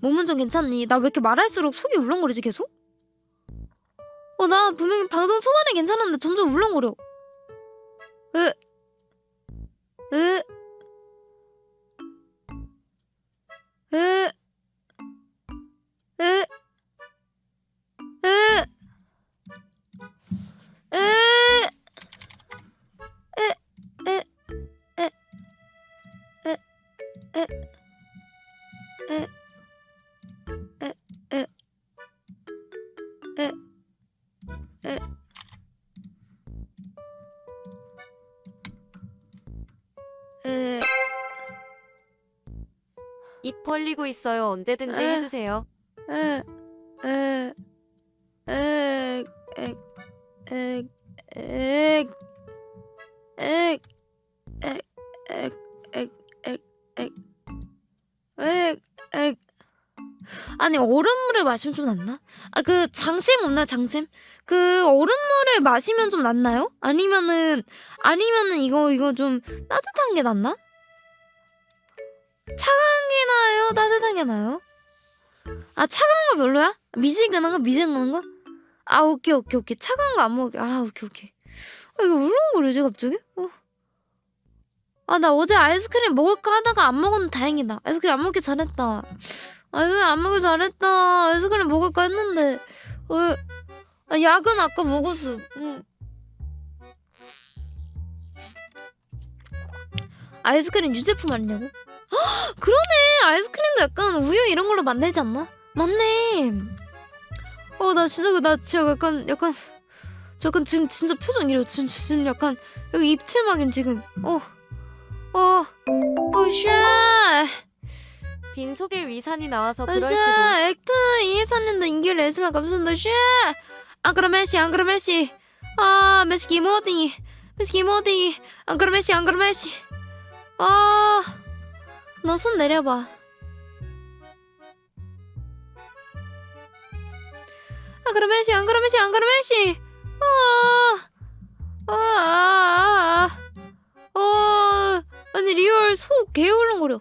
몸은 좀 괜찮니? 나 왜 이렇게 말할수록 속이 울렁거리지 계속? 어, 나 분명히 방송 초반에 괜찮았는데 점점 울렁거려. 으, 으, 으, 으, 으, 으. 에, 에, 으, 입 벌리고 있어요. 언제든지 에. 해주세요. 으, 으, 으, 으, 으, 으, 으, 아니 얼음물을 마시면 좀 낫나? 아 그 장쌤 없나 장쌤? 그 얼음물을 마시면 좀 낫나요? 아니면은 아니면은 이거 이거 좀 따뜻한 게 낫나? 차가운 게 나아요? 따뜻한 게 나아요? 아 차가운 거 별로야? 미지근한 거 미지근한 거? 아 오케이 오케이 오케이 차가운 거 안 먹을게 아 오케이 오케이 아 이거 울렁거리지 갑자기? 어. 아 나 어제 아이스크림 먹을까 하다가 안 먹었는데 다행이다 아이스크림 안 먹기 잘했다 아이스크림 안 먹기 잘했다 아이스크림 먹을까 했는데 어, 아, 약은 아까 먹었어 응. 아이스크림 유제품 아니냐고? 헉, 그러네 아이스크림도 약간 우유 이런 걸로 만들지 않나? 맞네. 어, 나 진짜, 그- 나 진짜 약간, 약간, 저 약간 지금 진짜 표정 이래요. 지금, 지금 약간, 여기 입체막임 지금. 어, 어, 빈속에 위산이 나와서 어, 그럴지도. 샤, 액트 이해사님도 인기를 애쓰나 감사합니다. 샤, 앙그라 메시, 앙그라 메시, 아, 메시 기모디, 메시 기모디, 앙그라 메시, 앙그라 메시, 아, 너 손 내려봐. 아 그럼 메시 안 그럼 메시 안 그럼 메시 아, 아아아아 어 아니 리얼 속 개울렁거려